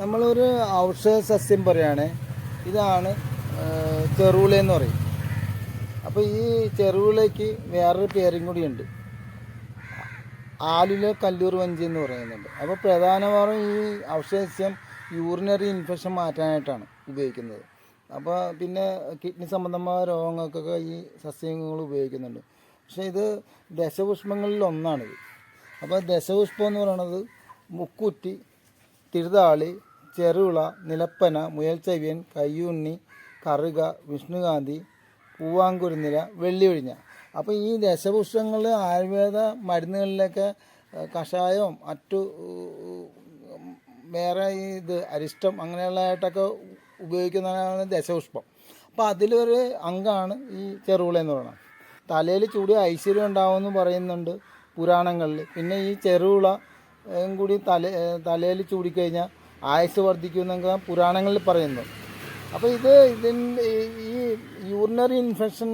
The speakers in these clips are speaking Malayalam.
നമ്മളൊരു ഔഷധ സസ്യം പറയുകയാണ് ഇതാണ് ചെറുവിള എന്ന് പറയും. അപ്പോൾ ഈ ചെറുവിളയ്ക്ക് വേറൊരു പേരും കൂടിയുണ്ട്. ആലുല കല്ലൂർ വഞ്ചി എന്ന് പറയുന്നുണ്ട്. അപ്പോൾ പ്രധാനമായും ഈ ഔഷധ സസ്യം യൂറിനറി ഇൻഫെക്ഷൻ മാറ്റാനായിട്ടാണ് ഉപയോഗിക്കുന്നത്. അപ്പോൾ പിന്നെ കിഡ്നി സംബന്ധമായ രോഗങ്ങൾക്കൊക്കെ ഈ സസ്യങ്ങൾ ഉപയോഗിക്കുന്നുണ്ട്. പക്ഷേ ഇത് ദശപുഷ്പങ്ങളിൽ ഒന്നാണിത്. അപ്പോൾ ദശപുഷ്പം എന്ന് പറയുന്നത് മുക്കുറ്റി തിരുതാളി ചെറുള നിലപ്പന മുയൽച്ചെവിയൻ കയ്യുണ്ണി കറുക വിഷ്ണുകാന്തി പൂവാങ്കുരുന്നില വെള്ളിയൊഴിഞ്ഞ. അപ്പോൾ ഈ ദശപുഷ്പങ്ങൾ ആയുർവേദ മരുന്നുകളിലൊക്കെ കഷായം കഷായവും മറ്റു വേറെ ഇത് അരിഷ്ടം അങ്ങനെയുള്ളതായിട്ടൊക്കെ ഉപയോഗിക്കുന്നതാണ് ദശപുഷ്പം. അപ്പോൾ അതിലൊരു അംഗമാണ് ഈ ചെറുവിള എന്ന് പറയുന്നത്. തലയിൽ ചൂടി ഐശ്വര്യം ഉണ്ടാവുമെന്ന് പറയുന്നുണ്ട് പുരാണങ്ങളിൽ. പിന്നെ ഈ ചെറുവിള കൂടി തല തലയിൽ ചൂടിക്കഴിഞ്ഞാൽ ആയുസ് വർദ്ധിക്കുമെന്നൊക്കെ പുരാണങ്ങളിൽ പറയുന്നു. അപ്പോൾ ഇത് ഇതിന്റെ ഈ യൂറിനറി ഇൻഫെക്ഷൻ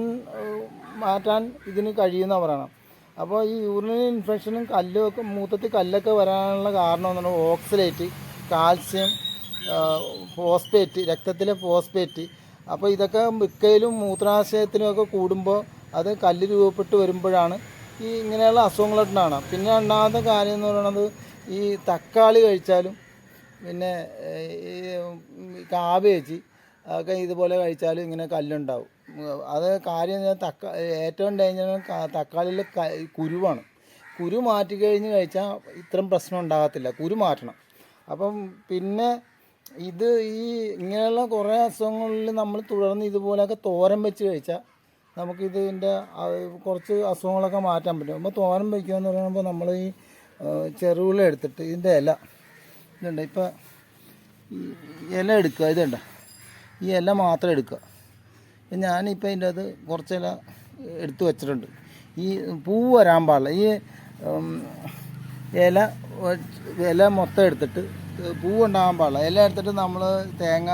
മാറ്റാൻ ഇതിന് കഴിയുന്ന പറയണം അപ്പോൾ ഈ യൂറിനറി ഇൻഫെക്ഷനും കല്ലൊക്കെ മൂത്രത്തിൽ കല്ലൊക്കെ വരാനുള്ള കാരണം എന്ന് പറഞ്ഞാൽ ഓക്സലേറ്റ് കാൽസ്യം ഫോസ്ഫേറ്റ് രക്തത്തിലെ ഫോസ്ഫേറ്റ് അപ്പോൾ ഇതൊക്കെ മിക്കയിലും മൂത്രാശയത്തിലും ഒക്കെ കൂടുമ്പോൾ അത് കല്ല് രൂപപ്പെട്ട് വരുമ്പോഴാണ് ഈ ഇങ്ങനെയുള്ള അസുഖങ്ങളായിട്ടാണ് പിന്നെ രണ്ടാമത്തെ കാര്യം എന്ന് പറയുന്നത് ഈ തക്കാളി കഴിച്ചാലും പിന്നെ ഈ കാബേജ് ഒക്കെ ഇതുപോലെ കഴിച്ചാലും ഇങ്ങനെ കല്ലുണ്ടാവും. അത് കാര്യം തക്ക ഏറ്റവും ഡേഞ്ചർ തക്കാളിയിലെ കുരുവാണ്. കുരു മാറ്റി കഴിഞ്ഞ് കഴിച്ചാൽ ഇത്രയും പ്രശ്നം ഉണ്ടാകത്തില്ല. കുരു മാറ്റണം. അപ്പം പിന്നെ ഇത് ഈ ഇങ്ങനെയുള്ള കുറേ അസുഖങ്ങളിൽ നമ്മൾ തുടർന്ന് ഇതുപോലെയൊക്കെ തോരൻ വെച്ച് കഴിച്ചാൽ നമുക്ക് ഇതിന്റെ കുറച്ച് അസുഖങ്ങളൊക്കെ മാറ്റാൻ പറ്റും. അപ്പോൾ തോരൻ വയ്ക്കുക എന്ന് പറയുമ്പോൾ നമ്മൾ ഈ ചെറുവിള എടുത്തിട്ട് ഇതിന്റെ ഇല ഇതുണ്ട്. ഇപ്പോൾ ഇല എടുക്കുക ഇതുണ്ട. ഈ ഇല മാത്രം എടുക്കുക. ഇപ്പം ഞാനിപ്പോൾ ഇതിന്റെ അത് കുറച്ച് ഇല എടുത്തു വച്ചിട്ടുണ്ട്. ഈ പൂ വരാൻ പാടില്ല. ഈ ഇല ഇല മൊത്തം എടുത്തിട്ട് പൂ ഉണ്ടാകാൻ പാടില്ല. ഇല എടുത്തിട്ട് നമ്മൾ തേങ്ങ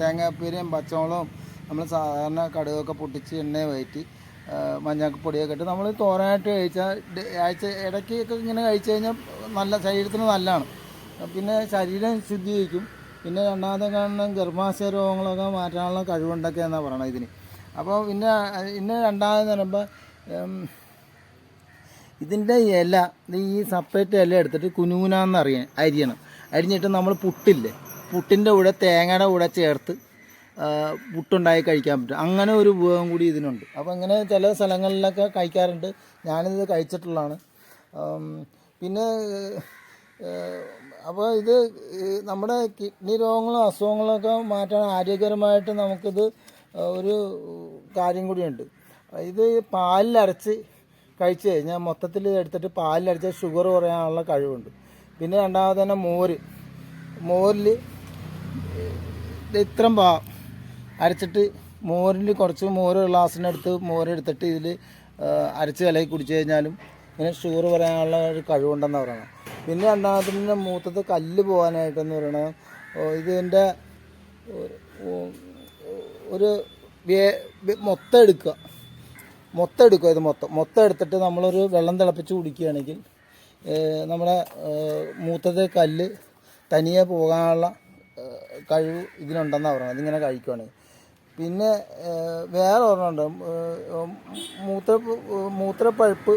തേങ്ങാപ്പീരയും പച്ചമുളകും നമ്മൾ സാധാരണ കടുകൊക്കെ പൊട്ടിച്ച് എണ്ണ വയറ്റി മഞ്ഞൾപ്പൊടിയൊക്കെ ഇട്ട് നമ്മൾ തോരനായിട്ട് കഴിച്ചാൽ ആഴ്ച ഇടയ്ക്കൊക്കെ ഇങ്ങനെ കഴിച്ചു കഴിഞ്ഞാൽ നല്ല ശരീരത്തിന് നല്ലതാണ്. പിന്നെ ശരീരം ശുദ്ധീകരിക്കും. പിന്നെ രണ്ടാമത്തെ കാരണം ഗർഭാശയ രോഗങ്ങളൊക്കെ മാറ്റാനുള്ള കഴിവുണ്ടൊക്കെ എന്നാണ് പറയണത് ഇതിന്. അപ്പോൾ പിന്നെ പിന്നെ രണ്ടാമത് പറയുമ്പോൾ ഇതിന്റെ ഇല ഈ സെപ്പറേറ്റ് ഇല എടുത്തിട്ട് കുനുകുനാന്ന് അറിയാൻ അരിയണം. അരിഞ്ഞിട്ട് നമ്മൾ പുട്ടില്ലേ പുട്ടിന്റെ കൂടെ തേങ്ങയുടെ കൂടെ ചേർത്ത് ആ, പുട്ടുണ്ടാക്കി കഴിക്കാൻ പറ്റും. അങ്ങനെ ഒരു ഉപയോഗം കൂടി ഇതിനുണ്ട്. അപ്പോൾ ഇങ്ങനെ ചില സ്ഥലങ്ങളിലൊക്കെ കഴിക്കാറുണ്ട്. ഞാനിത് കഴിച്ചിട്ടുള്ളതാണ്. പിന്നെ അപ്പോൾ ഇത് നമ്മുടെ കിഡ്നി രോഗങ്ങളും അസുഖങ്ങളൊക്കെ മാറ്റാൻ ആരോഗ്യകരമായിട്ട് നമുക്കിത് ഒരു കാര്യം കൂടിയുണ്ട്. ഇത് പാലിലരച്ച് കഴിച്ചു കഴിഞ്ഞാൽ മൊത്തത്തിൽ എടുത്തിട്ട് പാലിലരച്ച ഷുഗർ കുറയാനുള്ള കഴിവുണ്ട്. പിന്നെ രണ്ടാമത് തന്നെ മോര്. മോരിൽ ഇത്രയും പാ അരച്ചിട്ട് മോരിൽ കുറച്ച് മോര് ഗ്ലാസ്സിനടുത്ത് മോരെടുത്തിട്ട് ഇതിൽ അരച്ച് കലക്കി കുടിച്ചു കഴിഞ്ഞാലും ഇങ്ങനെ ഷുഗർ പറയാനുള്ള ഒരു കഴിവുണ്ടെന്ന് പറയണം പിന്നെ രണ്ടാമത്തിന് മൂത്തത് കല്ല് പോകാനായിട്ടെന്ന് പറയണത്. ഇതിന്റെ ഒരു വേ- മൊത്തം എടുക്കുക. മൊത്തം എടുക്കുക ഇത് മൊത്തം. മൊത്തം എടുത്തിട്ട് നമ്മളൊരു വെള്ളം തിളപ്പിച്ച് കുടിക്കുകയാണെങ്കിൽ നമ്മുടെ മൂത്തത്തെ കല്ല് തനിയെ പോകാനുള്ള കഴിവ് ഇതിനുണ്ടെന്നാണ് പറയുന്നത് ഇതിങ്ങനെ കഴിക്കുകയാണെങ്കിൽ പിന്നെ വേറെ ഒരെണ്ണമുണ്ട് മൂത്ര മൂത്രപ്പഴുപ്പ്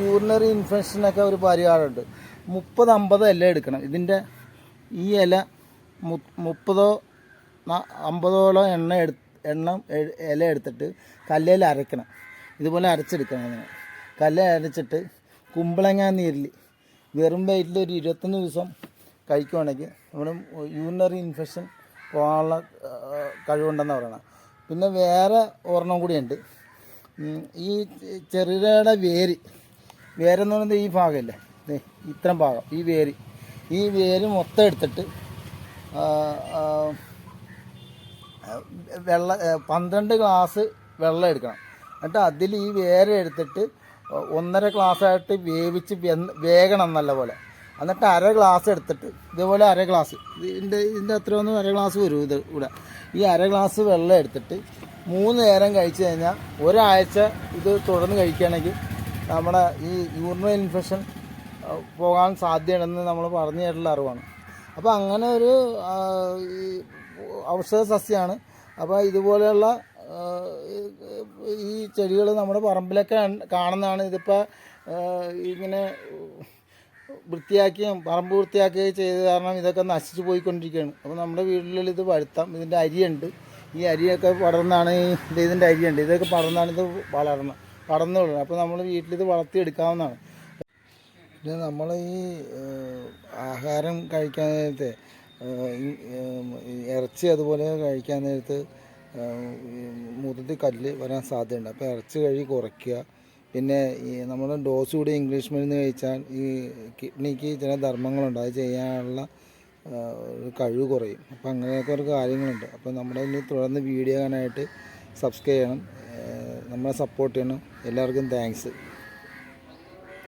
യൂറിനറി ഇൻഫെക്ഷനൊക്കെ ഒരു പരിഹാരമുണ്ട് മുപ്പത് അമ്പത് ഇല എടുക്കണം. ഇതിന്റെ ഈ ഇല മു- മുപ്പതോ അമ്പതോളം എണ്ണ എടു എണ്ണ ഇല എടുത്തിട്ട് കല്ലേൽ അരയ്ക്കണം. ഇതുപോലെ അരച്ചെടുക്കണം ഇങ്ങനെ കല്ല് അരച്ചിട്ട് കുമ്പളങ്ങ നീരിൽ വെറും വയറ്റിൽ ഒരു ഇരുപത്തൊന്ന് ദിവസം കഴിക്കുവാണെങ്കിൽ നമ്മുടെ യൂറിനറി ഇൻഫെക്ഷൻ പോകാനുള്ള കഴിവുണ്ടെന്ന് പറയണം. പിന്നെ വേറെ ഒരെണ്ണം കൂടിയുണ്ട്. ഈ ചെറുകിടയുടെ വേര്. വേരെന്ന് പറയുന്നത് ഈ ഭാഗമല്ലേ? ഇത്രയും ഭാഗം ഈ വേര്. ഈ വേര് മൊത്തം എടുത്തിട്ട് വെള്ള പന്ത്രണ്ട് ഗ്ലാസ് വെള്ളം എടുക്കണം. എന്നിട്ട് അതിൽ ഈ വേര് എടുത്തിട്ട് ഒന്നര ഗ്ലാസ്സായിട്ട് വേവിച്ച് വേഗണം വേകണം നല്ല പോലെ. എന്നിട്ട് അര ഗ്ലാസ് എടുത്തിട്ട് ഇതേപോലെ അര ഗ്ലാസ്. ഇതിന്റെ ഇതിന്റെ അത്രയൊന്നും അര ഗ്ലാസ് വരും ഇത് ഇവിടെ. ഈ അര ഗ്ലാസ് വെള്ളം എടുത്തിട്ട് മൂന്ന് നേരം കഴിച്ചു കഴിഞ്ഞാൽ ഒരാഴ്ച ഇത് തുടർന്ന് കഴിക്കുകയാണെങ്കിൽ നമ്മുടെ ഈ യൂറിനൽ ഇൻഫെക്ഷൻ പോകാൻ സാധ്യതയുണ്ടെന്ന് നമ്മൾ പറഞ്ഞു കേട്ടുള്ള അറിവാണ്. അപ്പോൾ അങ്ങനെ ഒരു ഔഷധ സസ്യമാണ് അപ്പോൾ ഇതുപോലെയുള്ള ഈ ചെടികൾ നമ്മുടെ പറമ്പിലൊക്കെ കാണുന്നതാണ്. ഇതിപ്പോൾ ഇങ്ങനെ വൃത്തിയാക്കിയും പറമ്പ് വൃത്തിയാക്കുകയും ചെയ്ത് കാരണം ഇതൊക്കെ നശിച്ചു പോയിക്കൊണ്ടിരിക്കുകയാണ്. അപ്പോൾ നമ്മുടെ വീട്ടിൽ ഇത് വഴുത്താം ഇതിന്റെ അരിയുണ്ട്. ഈ അരിയൊക്കെ പടർന്നാണ് ഇത് ഇതിന്റെ അരിയുണ്ട്. ഇതൊക്കെ പടർന്നാണ് ഇത് വളർന്ന് പടർന്നു വിടുന്നത്. അപ്പോൾ നമ്മൾ വീട്ടിലിത് വളർത്തിയെടുക്കാവുന്നതാണ്. പിന്നെ നമ്മൾ ഈ ആഹാരം കഴിക്കാൻ നേരത്തെ ഇറച്ചി അതുപോലെ കഴിക്കാൻ നേരത്ത് മൂത്രത്തിൽ കല്ല് വരാൻ സാധ്യതയുണ്ട്. അപ്പോൾ ഇറച്ചി കഴി കുറയ്ക്കുക. പിന്നെ ഈ നമ്മൾ ഡോസ് കൂടി ഇംഗ്ലീഷ് മരുന്ന് കഴിച്ചാൽ ഈ കിഡ്നിക്ക് ചില ധർമ്മങ്ങളുണ്ട്. അത് ചെയ്യാനുള്ള ഒരു കഴിവ് കുറയും. അപ്പോൾ അങ്ങനെയൊക്കെ ഒരു കാര്യങ്ങളുണ്ട്. അപ്പോൾ നമ്മുടെ ഇനി തുടർന്ന് വീഡിയോ കാണാനായിട്ട് സബ്സ്ക്രൈബ് ചെയ്യണം. നമ്മളെ സപ്പോർട്ട് ചെയ്യണം. എല്ലാവർക്കും താങ്ക്സ്